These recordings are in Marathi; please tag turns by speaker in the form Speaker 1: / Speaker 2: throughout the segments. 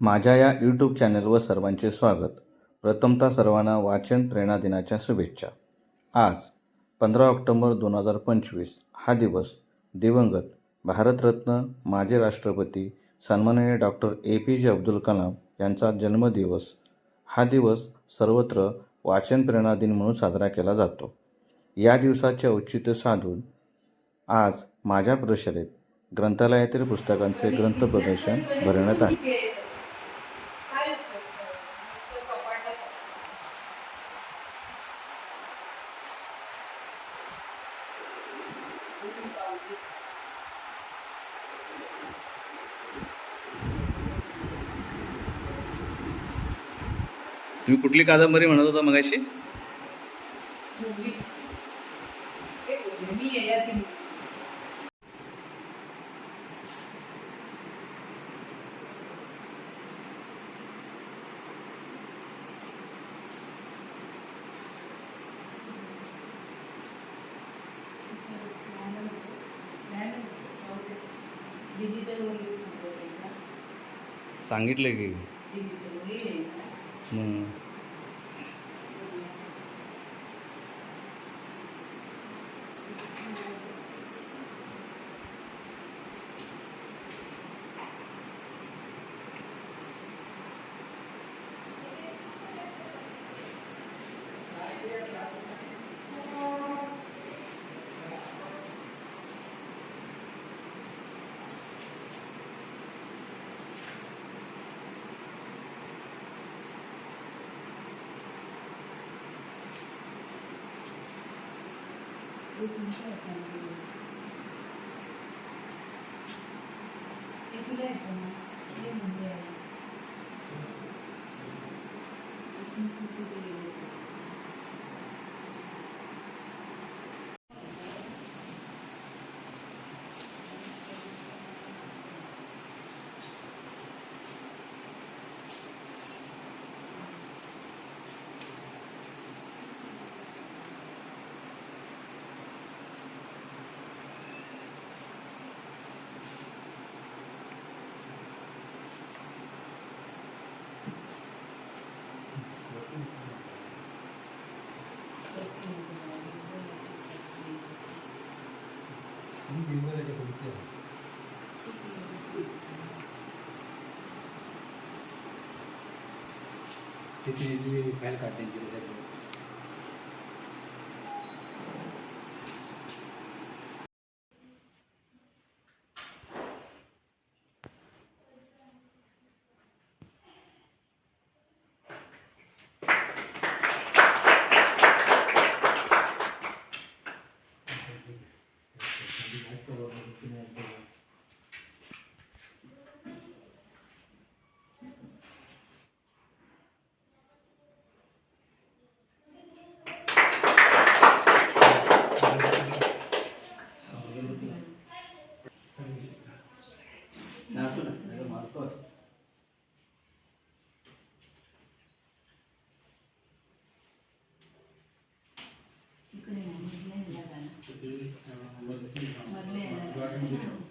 Speaker 1: माझ्या या यूट्यूब चॅनलवर सर्वांचे स्वागत. प्रथमतः सर्वांना वाचन प्रेरणा दिनाच्या शुभेच्छा. आज पंधरा ऑक्टोबर दोन हजार पंचवीस हा दिवस दिवंगत भारतरत्न माजी राष्ट्रपती सन्माननीय डॉक्टर ए पी जे अब्दुल कलाम यांचा जन्मदिवस. हा दिवस सर्वत्र वाचन प्रेरणा दिन म्हणून साजरा केला जातो. या दिवसाचे औचित्य साधून आज माझ्या परिषदेत ग्रंथालयातील पुस्तकांचे ग्रंथ प्रदर्शन भरवण्यात आले. तुम्ही कुठली कादंबरी म्हणत होता मगाशी
Speaker 2: मी आहे या तीन डिजिटल
Speaker 1: सांगितलं की.
Speaker 2: डिजिटल वगैरे
Speaker 1: हम्म.
Speaker 2: तुला येतं ना हे म्हणजे आहे. इथून सुटू ते गेले.
Speaker 3: तिथे फाईल काढण्याची त्याच्यात
Speaker 2: इकडे
Speaker 3: Thank you.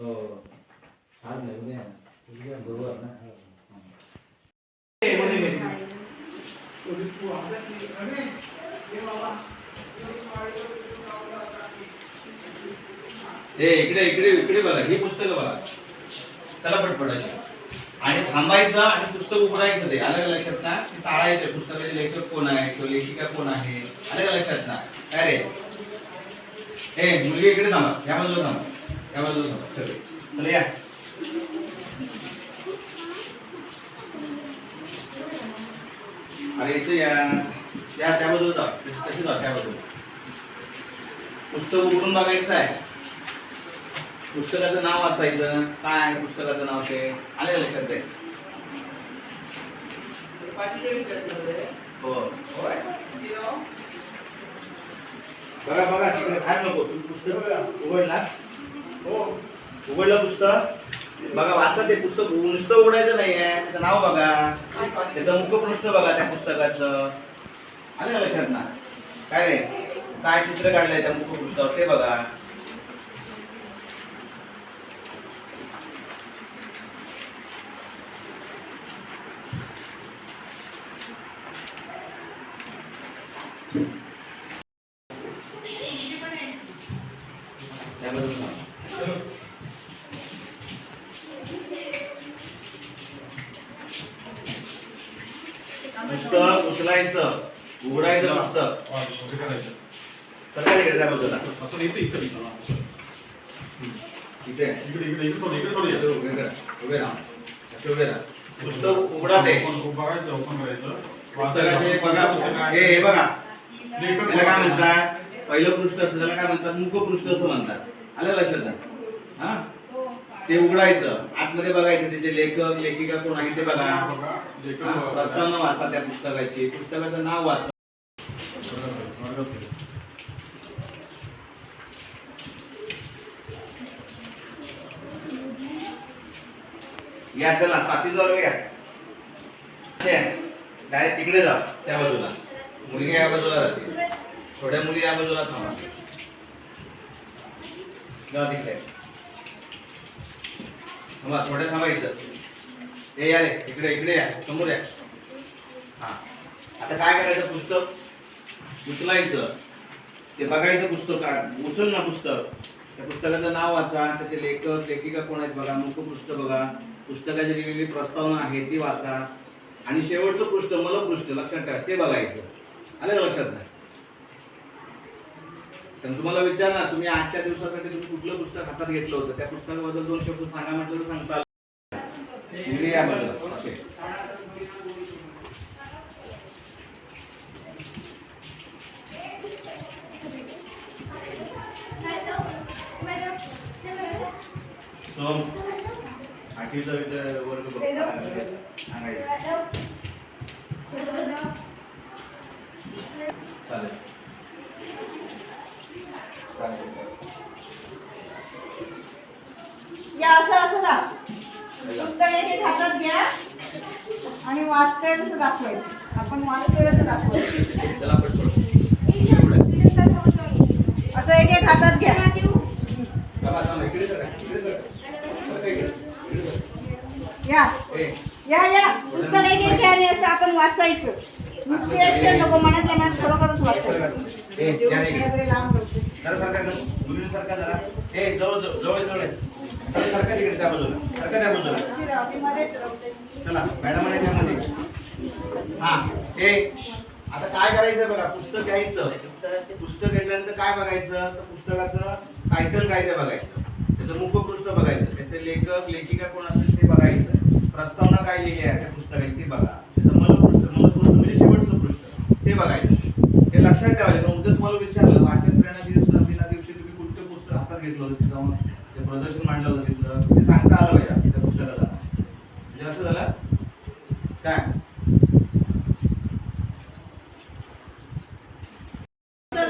Speaker 1: हो आज नाही उद्या
Speaker 3: उद्या
Speaker 1: गुरुवार ना ए इकडे इकडे इकडे बघा ही पुस्तकं बघा. चला पटपट अशी. आणि थांबायचं आणि पुस्तक उघडायचं ते. अलग लक्षात ना? ते टाळायचं. पुस्तकाचे लेखक कोण आहे? तो लेखिका कोण आहे? अलग लक्षात ना? काय रे? ए मुलगी इकडे थांबा. या बाजूला थांबा. या बाजूला थांबा. सगळे चला या. अरे इथे या. या त्या बाजूला जा. कशी जा त्या बाजूला. पुस्तक उघडून बघायचं आहे. पुस्तकाचं नाव वाचायचं. काय आहे पुस्तकाचं नाव ते? आले लक्षात आहे हो. बघा बघा तिकडे काय नको तुम्ही पुस्तक उघडला. हो उघडलं पुस्तक? बघा वाचा ते पुस्तक नुसतं उघडायचं नाही आहे. त्याचं नाव बघा. त्याचं मुखपृष्ठ बघा त्या पुस्तकाचं. आलं लक्षात ना? काय रे? काय चित्र काढलंय त्या मुखपृष्ठावर? ते बघा त्याबद्दल सांगा. पुस्तक उचलायचं उघडायचं इकडे उभे उभे राहा. असे उभे राहा. पुस्तक उघडा ते. पुस्तकाचे बघा. हे हे बघा. त्याला काय म्हणतात? पहिलं पृष्ठ असतं त्याला काय म्हणतात? मुखपृष्ठ असं म्हणतात. आलं लक्षात? ना? हा. ते उघडायचं. आतमध्ये बघायचं त्याचे लेखक लेखिका कोण आहे ते बघा. हा, प्रस्तावना वाचा त्या पुस्तकाची. पुस्तकाचं नाव वाचा. या चला साथी वर्ग या डायरेक्ट तिकडे जा. त्या बाजूला. मुलगी या बाजूला राहते. थोड्या मुली या बाजूला थांबा. जा तिकडे. थांबा थोड्या थांबा इथं. ए या रे इकडे इकडे या. समोर या. हा. आता काय करायचं पुस्तक? उचलायचं ते बघायचं पुस्तक काढ. उचल ना पुस्तक. त्या पुस्तकाचं नाव वाचा त्याचे लेखक लेखिका कोण आहेत बघा? मुखपृष्ठ बघा. पुस्तकाची लिहिलेली प्रस्तावना आहे ती वाचा. आणि शेवटचं पृष्ठ मलपृष्ठ लक्षात ठेवा ते बघायचं. आलं लक्षात? नाही तर तुम्हाला विचारणार तुम्ही आजच्या दिवसासाठी तुम्ही कुठलं पुस्तक हातात घेतलं होतं? त्या पुस्तकाबद्दल दोन शब्द सांगा म्हटलं तर सांगता आलं. मुली या बरं. ओके. सोम आठवीचा वर्ग. चालेल.
Speaker 4: या असं असं दाख पुस्तक एक हातात घ्या आणि वाचतोय तसं दाखवायचं. आपण वाचतोय तसं दाखवायचं. असं एक एक हातात घ्या
Speaker 1: थांबा, थांबा. इकडे सर, इकडे सर. बरं का इकडे? इकडे सर.
Speaker 4: या. या या. एक घ्या आणि असं आपण वाचायचं. नुसते अक्षर नको मनातल्या मनात खरोखरच वाचायचं. लांब करतो.
Speaker 1: जरा सरका जरा. मुलींनी सरका जरा. ए, जवळ जवळ जवळ जवळ. आहे. जरा सरका तिकडे त्या बाजूला. सरका त्या बाजूला.
Speaker 4: फिरव, मध्येच राहते.
Speaker 1: चला मॅडम त्यामध्ये हा आता काय करायचं बघा? पुस्तक घ्यायचं. पुस्तक घेतल्यानंतर काय बघायचं? तर पुस्तकाचं टायटल काय ते बघायचं. त्याचं मुखपृष्ठ बघायचं. त्याचे लेखक लेखिका कोण असेल ते बघायचं. प्रस्तावना काय लिहिली आहे? त्या पुस्तकाची ती बघा. त्याचं मलपृष्ठ मलपृष्ठ म्हणजे शेवटचं पृष्ठ. ते बघायचं. हे लक्षात ठेवायचं. पण उद्या तुम्हाला विचारलं वाचन प्रेरणा दिवस दिना दिवशी तुम्ही कोणतं पुस्तक हातात घेतलं होतं तिथं? जाऊन ते प्रदर्शन मांडलं होतं तिथलं ते सांगता आलं पाहिजे त्या पुस्तकाला. म्हणजे लक्षात झालं. काय?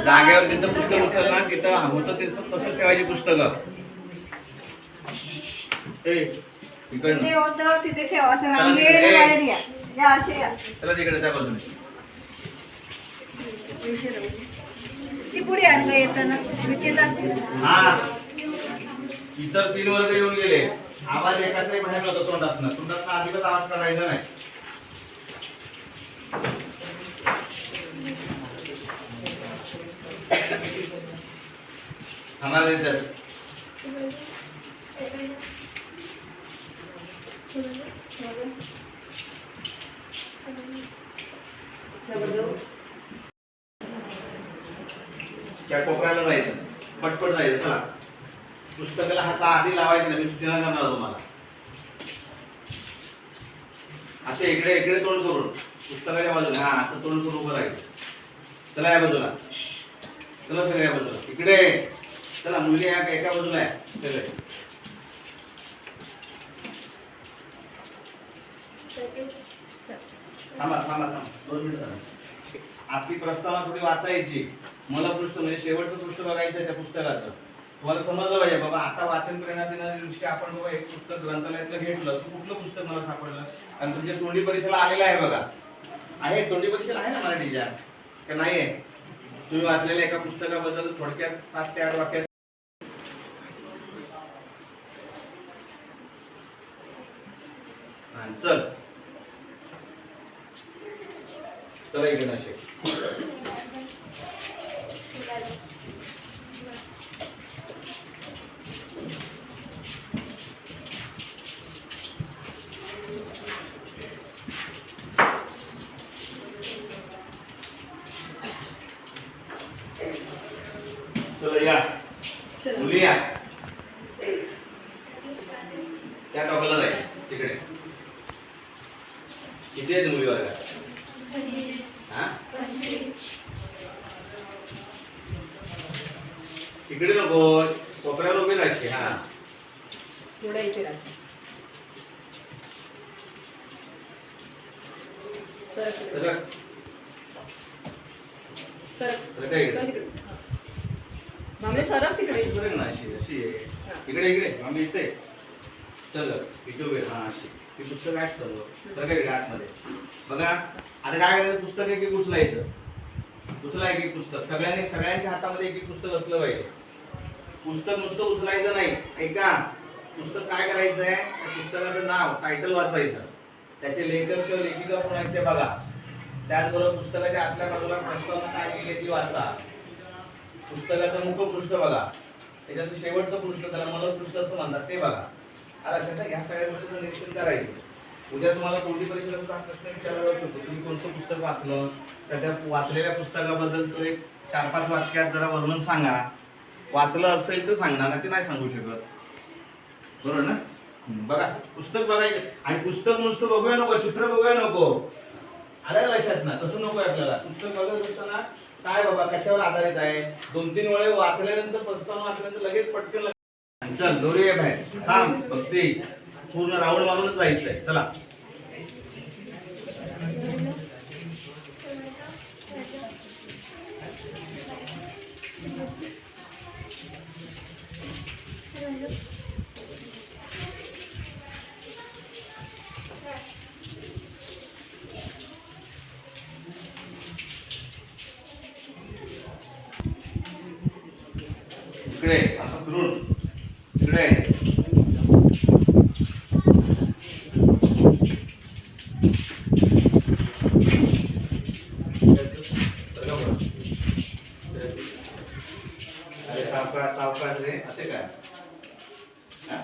Speaker 1: जागेवर जिथं पुस्तक उचललं ना तिथं होतं ते तसंच ठेवायची पुस्तकं.
Speaker 4: तिथे होतं ठेवा असं. बाहेर या. या असे या.
Speaker 1: चला तिकडे त्या बाजूने.
Speaker 4: ती पुढे आणलं येताना रुचिता
Speaker 1: हा. इतर तीन वर्ग येऊन गेले. आवाज एकाचाही बाहेर नव्हता तोंडातनं. तोंडातनं अजिबात आवाज काढायचा नाही. आम्हाला इथं त्या कोपऱ्याला जायचं पटपट जायचं चला पुस्तकाला हात आधी नाही मी सूचना करणार तुम्हाला. असे इकडे इकडे तोंड करून पुस्तकाच्या बाजूला हा असं तोंड करून उभं राहायचं. चला या बाजूला. चला सगळ्या या बाजूला. इकडे चला मुलगी या एका बाजूला आहे सगळे थांबा थांबा थांबा. दोन मिनिटं आपली प्रस्तावना थोडी वाचायची. मला पृष्ठ म्हणजे शेवटचं पृष्ठ बघायचं आहे त्या पुस्तकाचं. तुम्हाला समजलं पाहिजे बाबा आता वाचन प्रेरणा देणाऱ्या दिवशी आपण बाबा एक पुस्तक ग्रंथालयातलं घेतलं कुठलं पुस्तक मला सापडलं? आणि तुमच्या तोंडी परीक्षेला आलेलं आहे बघा. आहे? तोंडी परीक्षेला आहे ना मराठीच्या का नाही आहे तुम्ही वाचलेल्या एका पुस्तकाबद्दल थोडक्यात सात ते आठ वाक्यात चल. चला इकडे नाशिक चला या मुली या त्या टॉपला जाईल तिकडे किती आहेत मुली वर्गात हा इकडे नको कोपऱ्यावर उभी राहायची हा.
Speaker 2: थोडा इथे सरक.
Speaker 1: इकडे?
Speaker 2: इकडे. तिकडे.
Speaker 1: इथे. चल इथे उभे हा अशी. ती पुस्तक आहे सर्व. काय इकडे आतमध्ये. बघा आता काय करायचं? पुस्तक एक एक उचलायचं. एक एक पुस्तक. सगळ्यांनी सगळ्यांच्या हातामध्ये एक एक पुस्तक असलं पाहिजे. पुस्तक नुसतं उचलायचं नाही. ऐका पुस्तक काय करायचं आहे? त्या पुस्तकाचं नाव टायटल वाचायचं त्याचे लेखक किंवा लेखिका कोण आहेत ते बघा. त्याचबरोबर पुस्तकाच्या आतल्या बाजूला प्रस्तावना काय लिहिली आहे ती वाचा. पुस्तकाचं मुखपृष्ठ बघा. त्याच्यात शेवटचं पृष्ठ त्याला मलपृष्ठ असं म्हणतात ते बघा. आता लक्षात ह्या सगळ्या गोष्टीचं निरीक्षण करायचं. उद्या तुम्हाला कोणती परीक्षेला प्रश्न विचारला जाऊ शकतो. तुम्ही कोणतं पुस्तक वाचलं? तर त्या वाचलेल्या पुस्तकाबद्दल तो एक चार पाच वाक्यात जरा वर्णन सांगा. वाचलं असेल तर सांगणार ना ते नाही सांगू शकत. बरोबर ना? बघा पुस्तक बघायचं आणि पुस्तक नुसतं बघूया नको चित्र बघूया नको. आलं लक्षात? ना तसं नको आपल्याला. पुस्तक बघत असताना काय बाबा कशावर आधारित आहे? दोन तीन वेळे वाचल्यानंतर प्रस्तावना वाचल्यानंतर लगेच पटकन चल दोरी आहे बाहेर. थांब बघते. पूर्ण राऊंड मारूनच जायचंय. चला. इकडे असं फिरून इकडे अरे सावकाश सावकाश रे असे काय हा?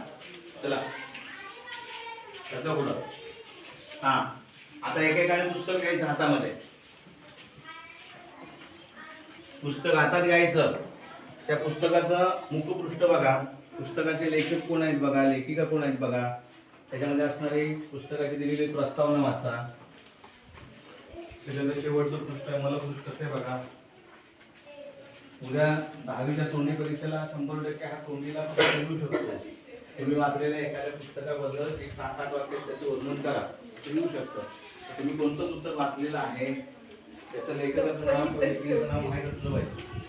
Speaker 1: चला सगळं पुढं हा आता एकेकाने पुस्तक घ्यायचं हातामध्ये पुस्तक हातात घ्यायचं त्या पुस्तकाचं मुखपृष्ठ बघा पुस्तकाचे लेखक कोण आहेत बघा लेखिका कोण आहेत बघा. त्याच्यामध्ये असणारी पुस्तकाची दिलेली प्रस्तावना वाचा. त्याच्यानंतर शेवटचं पृष्ठ आहे मला पृष्ठ ते बघा. उद्या दहावीच्या तोंडी परीक्षेला शंभर टक्के हा तोंडीला प्रश्न शकतो. तुम्ही वाचलेल्या एखाद्या पुस्तकाबद्दल एक सात आठ वाक्य त्याचं वर्णन करा. ते मिळू शकतं. तुम्ही कोणतं पुस्तक वाचलेलं आहे? त्याचं लेखकाचं नाव किंवा नाव माहीत असलं पाहिजे.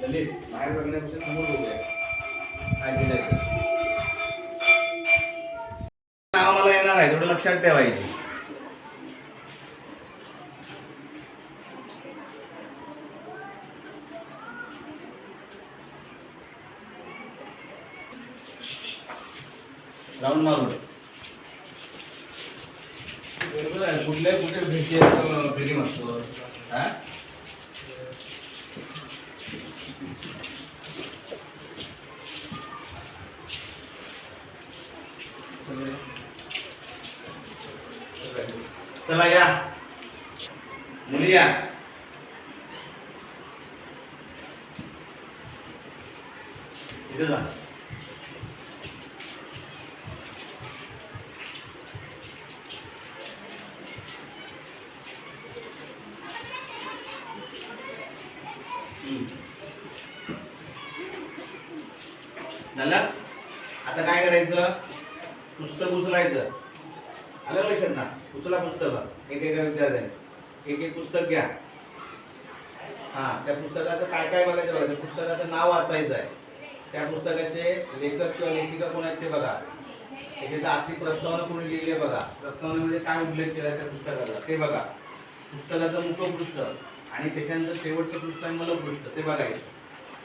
Speaker 1: ललित बाहेर बघण्यापेक्षा समोर बघूया काय दिलंय आहे थोडं लक्षात ठेवायचे. राऊंड मारून. बरोबर आहे कुठल्या कुठे भेटी फेरी मारतो हा? चला या मुली या इथे जा हम्म. झालं आता काय करायचं पुस्तक उचलायचं आलं का लक्षात ना उचला पुस्तक एक एका विद्यार्थ्याने एक एक पुस्तक घ्या. हा त्या पुस्तकाचं काय काय बघायचं बघा त्या पुस्तकाचं नाव वाचायचं आहे त्या पुस्तकाचे लेखक किंवा लेखिका कोण आहेत ते बघा. त्याच्यात अशी प्रस्तावना कोणी लिहिली आहे बघा. प्रस्तावनेमध्ये काय उल्लेख केला त्या पुस्तकाचा ते बघा. पुस्तकाचं मुखपृष्ठ आणि त्याच्यानंतर शेवटचं पृष्ठ आहे मलपृष्ठ ते बघायचं.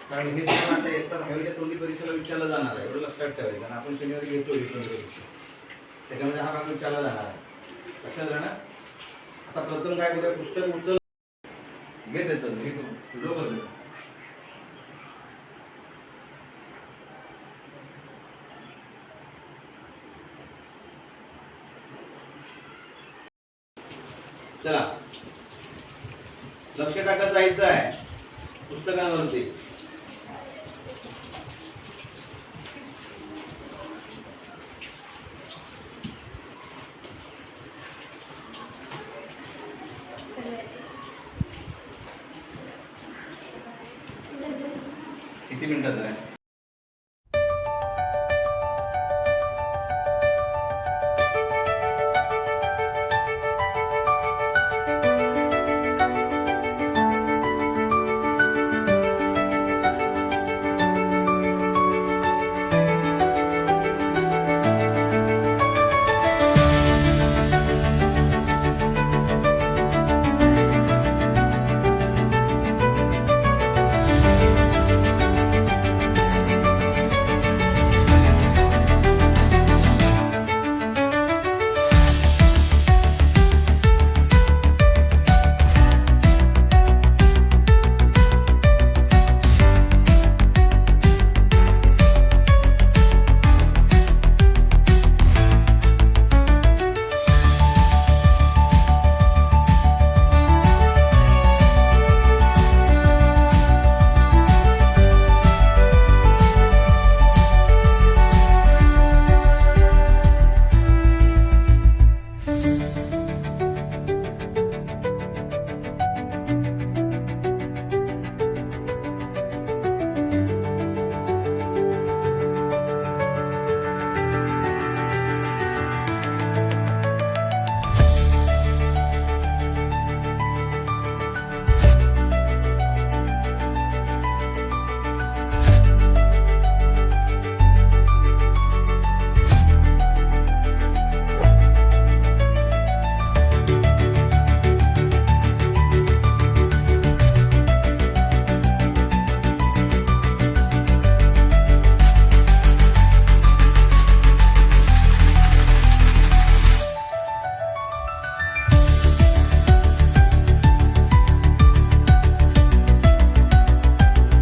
Speaker 1: कारण हे सगळं आता येतात हवेच्या तोंडी परीक्षेला विचारलं जाणार आहे एवढं लक्षात ठेवायचं. आणि आपण शनिवारी घेतो तोंडी परीक्षा त्याच्यामध्ये हा भाग विचारला जाणार आहे. लक्षात राहणार? आता प्रथम काय करूया पुस्तक उचल. घेत येतं हे व्हिडिओ करतो चला. लक्ष टाकत जायचं आहे पुस्तकांवरती.